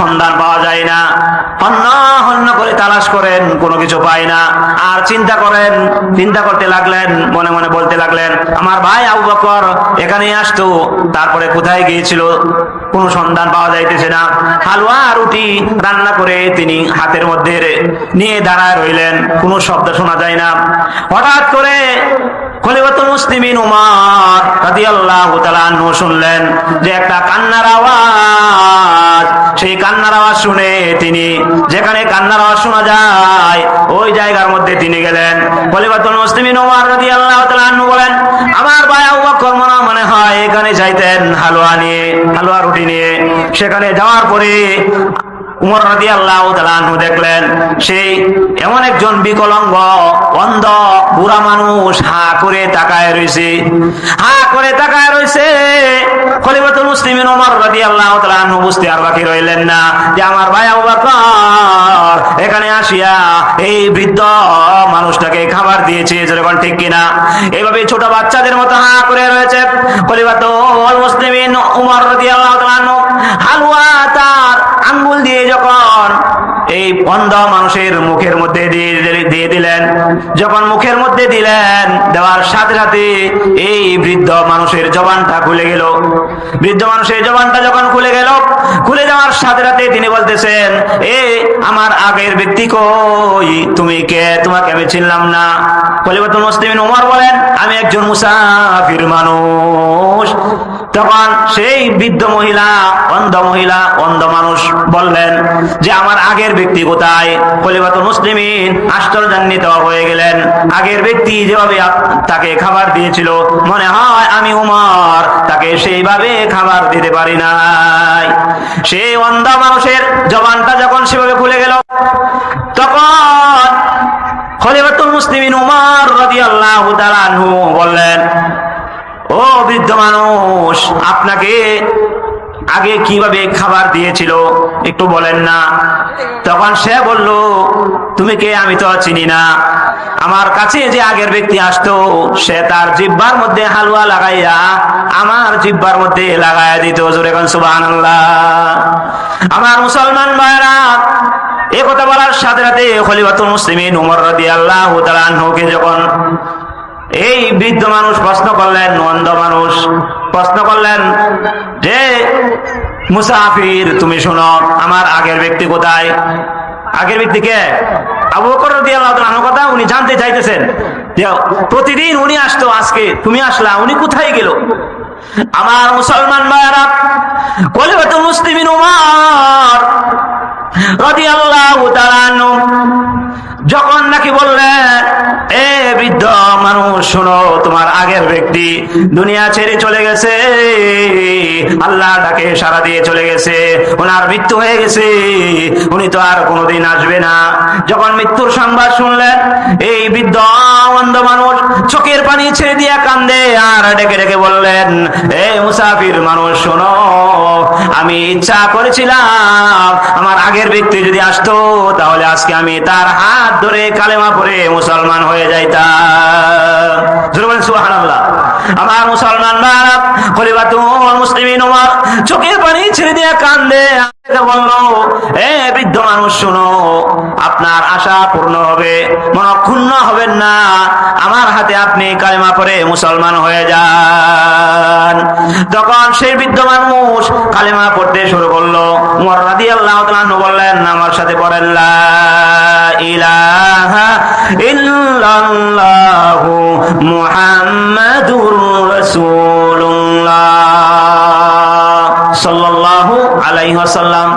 সন্ধান পাওয়া যায় না। হন্য করে তালাশ করেন, কোনো কিছু পায় না। আর চিন্তা করেন, চিন্তা করতে লাগলেন, মনে মনে বলতে লাগলেন, আমার ভাই আবু বকর এখানে আসতো, তারপরে কোথায় গিয়েছিল? কোনো সন্ধান পাওয়া যাইতেছে না। হালুয়া রুটি রান্না করে তিনি হাতের মধ্যে নিয়ে দাঁড়ায় রইলেন, কোনো শব্দ শোনা যায় না। হঠাৎ করে খলিফাতুল মুসলিমিন উমর রাদিয়াল্লাহু তাআলা শুনলেন যে একটা কান্নার আওয়াজ। সেই কান্নার আওয়াজ শুনে তিনি, যেখানে কান্নার আওয়াজ শোনা যায়, ওই জায়গার মধ্যে তিনি গেলেন। বলেন, আমার ভাই মনে হয় এখানে যাইতেন হালুয়া নিয়ে, হালুয়া রুটি নিয়ে। সেখানে যাওয়ার পরে উমর রাজি আল্লাহ দেখলেন, সেই এমন একজন বিকলঙ্গ, অন্ধ, বুড়া মানুষ হা করে তাকায় রয়েছে হা করে তাকায় রয়েছে এখানে আসিয়া এই বৃদ্ধ মানুষটাকে খাবার দিয়েছে ঠিক কিনা? এইভাবে ছোট বাচ্চাদের মতো হা করে রয়েছে খলিফাতুল মুসলিমিন উমর রাজি আল্লাহ হালুয়া তার আঙ্গুল এই অন্ধ মানুষের মুখের মধ্যে দিয়ে দিলেন। যখন মুখের মধ্যে দিলেন, দেওয়ার সাথে সাথে এই বৃদ্ধ মানুষের জবানটা খুলে গেল। বৃদ্ধ মানুষের জবানটা যখন খুলে গেল, খুলে যাওয়ার সাথে সাথে তিনি বলতেছেন, এ আমার আগের ব্যক্তি কই? তুমি কে? তোমাকে আমি চিনলাম না। কলিবাতুল মুসলিমিন উমর বলেন, আমি একজন মুসাফির মানুষ। তখন সেই বৃদ্ধ মহিলা, অন্ধ মহিলা, অন্ধ মানুষ বললেন যে, আমার আগের ব্যক্তি কোথায়? কলিবাতুল মুসলিমিন আশ্চর্যান্বিত হয়ে গেলেন। আগের ব্যক্তি যেভাবে তাকে খাবার দিয়েছিল, মনে হয় আমি উমর, তাকে সেইভাবে খাবার দিতে পারি নাই। সেই অন্ধ মানুষের জবানটা যখন সেভাবে খুলে গেল, তখন খলিফাতুল মুসলিমিন উমর রাদিয়াল্লাহু তাআলা বললেন ও বৃদ্ধ মানুষ, আপনাকে আগে কীভাবে খাবার দিয়েছিল একটু বলেন না। তখন সে বলল, তুমি কে? আমি তো চিনি না। আমার কাছে যে আগের ব্যক্তি আসতো, সে তার জিব্বার মধ্যে হালুয়া লাগাইয়া আমার জিব্বার মধ্যে লাগাইয়া দিত। কোন, সুবহানাল্লাহ। আমার মুসলমান ভাইরা এ কথা বলার সাথে সাথে খলিফাতুল মুসলিমিন উমর রাদিয়াল্লাহু তাআলা আনহুকে যখন এই বৃদ্ধ মানুষ প্রশ্ন করলেন, অন্ধ মানুষ, প্রশ্ন করলেন যে মুসাফির, তুমি শোনো, আমার আগের ব্যক্তি কোথায়? আগের ব্যক্তি কে? আবু বকর রাদিয়াল্লাহু কথা উনি জানতে চাইতেছেন। প্রতিদিন উনি আসতো আজকে, তুমি আসলা, উনি কোথায় গেল? আমার মুসলমান ভাইয়ারা কলিবাতুল মুসলিমিন উমর রাদিয়াল্লাহু তাআলা যখন নাকি বললেন এ বৃদ্ধ মানুষ, শোনো, তোমার আগের ব্যক্তি দুনিয়া ছেড়ে চলে গেছে। আল্লাহ ডাকে সারা দিয়ে চলে গেছে। ওনার মৃত্যু হয়ে গেছে। উনি তো আর কোনোদিন আসবে না। যখন মৃত্যুর সংবাদ শুনলেন, এই বৃদ্ধ অন্ধ মানুষ চোখের পানি ছেড়ে দিয়ে কান্দে আর ডেকে ডেকে বললেন, এ মুসাফির মানুষ, শোনো, আমি ইচ্ছা করেছিলাম আমার আগের ব্যক্তি যদি আসতো, তাহলে আজকে আমি তার হাত ধরে কালেমা পরে মুসলমান হয়ে যাইতাম। আমার মুসলমান ভাইরা, খলিফাতুল মুসলিমিন ওমর চোখের পানি ছেড়ে দিয়ে কান্দে। হবেন না। আমার হাতে আপনি কালেমা পরে মুসলমান হয়ে যান। তখন সেই বৃদ্ধ কালেমা পড়তে শুরু করল। আনহু বললেন, আমার সাথে পড়েন ইলাহা ইল্লাল্লাহু মুহাম্মাদুর রাসূলুল্লাহ। সাল্লাল্লাহু আলাইহি ওয়াসাল্লাম।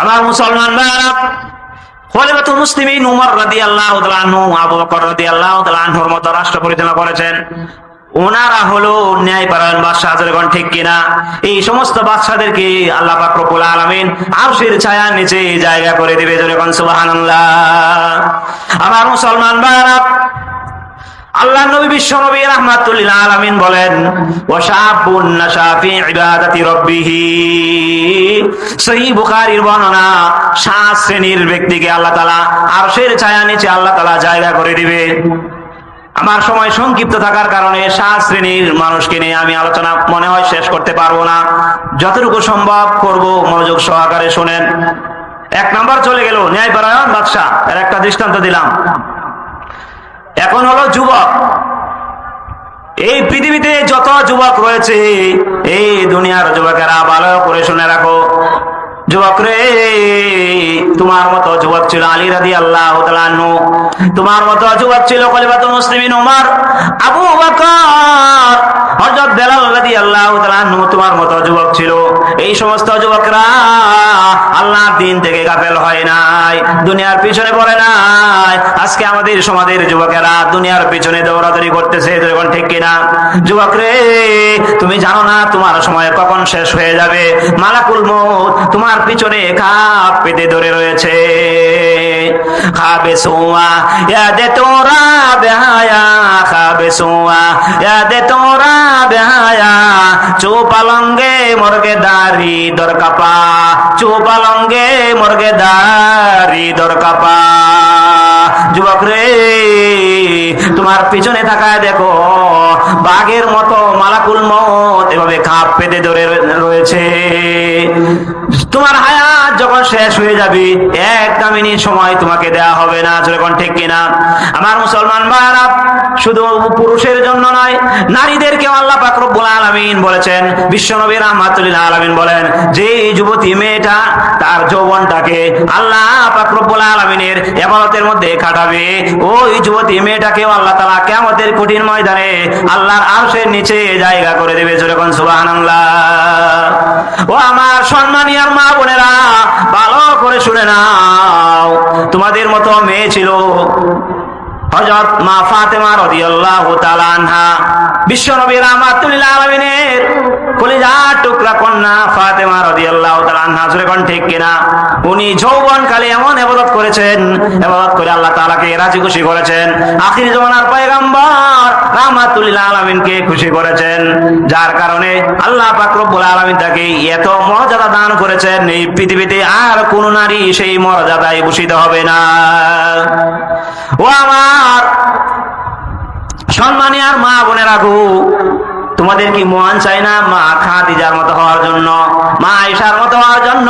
আমার মুসলমান ভাইরা খলিফাতুল মুসলিমিন উমর রাদিয়াল্লাহু তাআলা আনহু, আবু বকর রাদিয়াল্লাহু তাআলা আনহুর মতো রাষ্ট্র পরিচালনা করেছেন। ওনারা হলো ন্যায়পরায়ণ বাদশাহ যেরকম ঠিক কিনা? এই সমস্ত বাদশাদেরকে আল্লাহ পাক রব্বুল আলামিন আরশের ছায়ার নিচে জায়গা করে দিবে যেরকম সুবহানাল্লাহ। আমার মুসলমান ভাইরা আল্লাহ নবী বিশ্ব নবী রাহমাতুল্লিল আলামিন বলেন ওয়াশাবুন নাশা ফি ইবাদাতি রাব্বিহ। সহিহ বর্ণনা সাত শ্রেণির ব্যক্তিকে আল্লাহ তাআলা আরশের ছায়া নিচে আল্লাহ তাআলা জায়গা করে দিবে। আমার সময় সংক্ষিপ্ত থাকার কারণে সাত শ্রেণির মানুষকে নিয়ে আমি আলোচনা মনে হয় শেষ করতে পারব না। যতটুকু সম্ভব করব, মনোযোগ সহকারে শোনেন। এক নাম্বার চলে গেল, ন্যায়পরায়ণ বাদশাহ। এর একটা দৃষ্টান্ত দিলাম। এখন হলো যুবক। এই পৃথিবীতে যত যুবক রয়েছে, এই দুনিয়ার যুবকেরা ভালো করে শুনে রাখো। যুবক রে, তোমার মতো যুবক ছিল আলী রাদি আল্লাহ তোমার মতো যুবক ছিল কলিবাতুল মুসলিমিন উমার। আবু বকর বেলাল আল্লাহ তোমার মতো যুবক ছিল। এই সমস্ত যুবকরা আল্লাহর দিন থেকে গাফেল হয় নাই, দুনিয়ার পিছনে পড়ে নাই। আজকে আমাদের সমাজের যুবকেরা দুনিয়ার পিছনে দৌড়াদৌড়ি করতেছে ঠিক কিনা? যুবক রে, তুমি জানো না তোমার সময় কখন শেষ হয়ে যাবে? মালাকুল মৌত তোমার পিছনে খাপ পেতে ধরে রয়েছে। খাবে সোয়া ইয়াদে তোরা বেহায়া খাবে সোয়া ইয়াদে তোরা বেহায়া। চোপালঙ্গে মর্গে দারি দর কাপা চোপালঙ্গে মর্গে দারি দর কাপা যুবক রে, তোমার পিছনে থাকায় দেখো, বাঘের মতো মালাকুল মত এভাবে খাপ পেতে ধরে রয়েছে। তোমার হায়াত যখন শেষ হয়ে যাবে। এক দামিনী সময় তোমাকে দেয়া হবে না যখন ঠিক কিনা? আমার মুসলমান ভাইরা শুধু পুরুষের জন্য নয়, নারীদেরকেও আল্লাহ পাক রব্বুল আলামিন বলেছেন, বিশ্বনবী রাহমাতুল্লাহ আলামিন বলেন যে যুবতী মেয়েটা তার যৌবনটাকে আল্লাহ পাক রব্বুল আলামিনের ইবাদতের মধ্যে কাটাবে ওই যুবতী মেয়েটাকেও আল্লাহ তাআলা কিয়ামতের কঠিন ময়দানে আল্লাহর আরশের নিচে জায়গা করে দেবে যখন সুবহানাল্লাহ। ও আমার সম্মানী আর মা বোনেরা ভালো করে শুনে নাও। তোমাদের মতো মেয়ে ছিল। হযরত মা ফাতেমা রাদিয়াল্লাহু তাআলা আনহা বিশ্বনবী রাহমাতুল্লাহ আলামিনের কলিজার টুকরা কন্যা ফাতেমা রাদিয়াল্লাহু তাআলা আনহা, জোরে কোন ঠিক কিনা? উনি যৌবন কালে এমন ইবাদত করেছেন ইবাদত করে আল্লাহ তাআলাকে রাজি খুশি করেছেন। আখির জামানার পয়গম্বর রাহমাতুল্লাহ আলামিনকে খুশি করেছেন। যার কারণে আল্লাহ পাক রব্বুল আলামিন তাকে এত মর্যাদা দান করেছেন, এই পৃথিবীতে আর কোন নারী সেই মর্যাদায় ভূষিত হবে না। ও আমার সম্মানী আর মা বোনের আগু তোমাদের কি মন চাই না মা খাদিজার মতো হওয়ার জন্য, মা ঈশার মতো হওয়ার জন্য?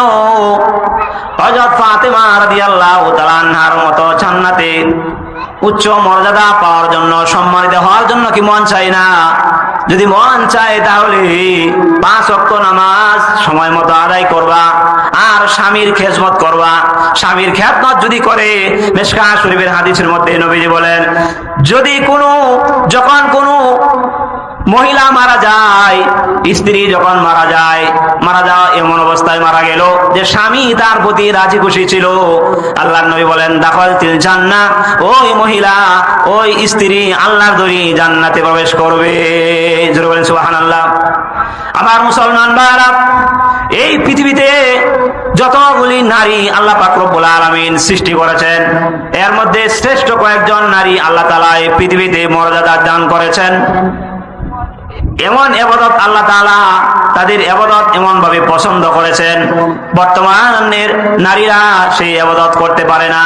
হজরত ফাতেমা রাদিয়াল্লাহু তাআলা আনহার মতো জান্নাতে উচ্চ মর্যাদা পাওয়ার জন্য, সম্মানিত হওয়ার জন্য কি মন চাই না? যদি মন চায় তাহলে পাঁচ অক্ত নামাজ সময় মতো আদায় করবা, আর স্বামীর খেজমত করবা। স্বামীর খ্যাতমত যদি করে মেশকা শরীফের হাদিসের মধ্যে নবীজি বলেন, যদি কোনো, যখন কোনো মহিলা মারা যায়, স্ত্রী যখন মারা যায়, মারা যাওয়া এমন অবস্থায় মারা গেল যে স্বামী তার প্রতি রাজি খুশি ছিল। আল্লাহ নবী বলেন, দাখল তিল জান্না ওই মহিলা, ওই স্ত্রী আল্লাহর দরি জান্নাতে প্রবেশ করবে। বলেন, সুবহানাল্লাহ। আমার মুসলমান ভাইরা এই পৃথিবীতে যতগুলি নারী আল্লাহ পাক রব্বুল আলামিন সৃষ্টি করেছেন, এর মধ্যে শ্রেষ্ঠ কয়েকজন নারী আল্লাহ তাআলা এই পৃথিবীতে মর্যাদা দান করেছেন। এমন এবাদত আল্লাহ তাদের এবাদত এমন ভাবে পছন্দ করেছেন। বর্তমানের নারীরা সেই এবাদত করতে পারে না।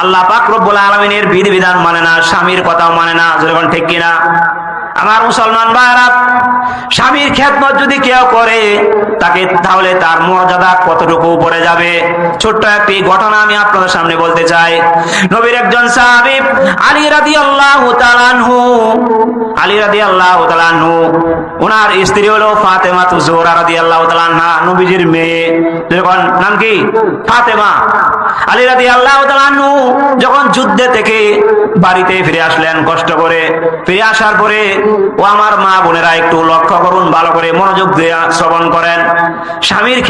আল্লাহ পাক রব্বুল বিধি বিধান মানে না, স্বামীর কথাও মানে না যখন ঠিক কিনা। আমার মুসলমান ভাইরা স্বামীর খেদমত যদি কেউ করে, তাকে তাহলে তার মর্যাদা কতটুকু উপরে যাবে? ছোট্ট একটি ঘটনা আমি আপনাদের সামনে বলতে চাই। নবীর একজন সাহাবী, আলী রাদিয়াল্লাহু তাআলা আনহু, আলী রাদিয়াল্লাহু তাআলা আনহু ওনার স্ত্রী হলো ফাতেমা তু জোহরা রাদিয়াল্লাহু তাআলা আনহা, নবীজির মেয়ে। যখন নাম কি? ফাতেমা। আলী তাআলা আনহু যখন যুদ্ধে থেকে বাড়িতে ফিরে আসলেন কষ্ট করে, ফিরে আসার পরে, ও আমার মা বোনেরা, একটু লক্ষ্য করুন, ভালো করে মনোযোগ শ্রবণ করেন। স্বামীর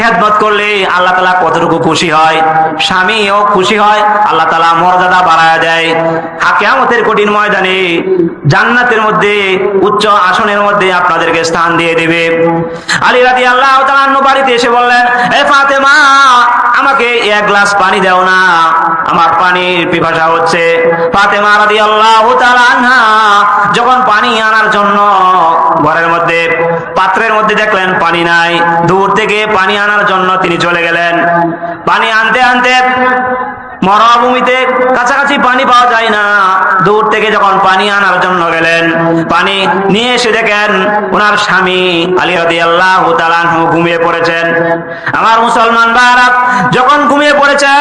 করলে আল্লাহ তালা কতটুকু খুশি হয়? স্বামীও খুশি হয়, আল্লাহ তালা মর্যাদা বাড়ায় দেয়। হাকিয়ামতের কঠিন ময়দানে জান্নাতের মধ্যে, উচ্চ আসনের মধ্যে আপনাদেরকে স্থান দিয়ে দিবে। আলী রাতি আল্লাহ বাড়িতে এসে বললেন, এ ফাতেমা আমাকে এক গ্লাস পানি দাও না। আমার পানির পিপাসা হচ্ছে। ফাতেমা রাদিয়াল্লাহু আল্লাহ আনহা যখন পানি আনার জন্য ঘরের মধ্যে, পাত্রের মধ্যে দেখলেন পানি নাই, দূর থেকে পানি আনার জন্য তিনি চলে গেলেন। পানি আনতে আনতে মরুভূমিতে কাছাকাছি পানি পাওয়া যায় না। দূর থেকে যখন পানি আনার জন্য গেলেন, পানি নিয়ে এসে দেখেন ওনার স্বামী আলী রাদি আল্লাহ ঘুমিয়ে পড়েছেন। আমার মুসলমান ভারত যখন ঘুমিয়ে পড়েছেন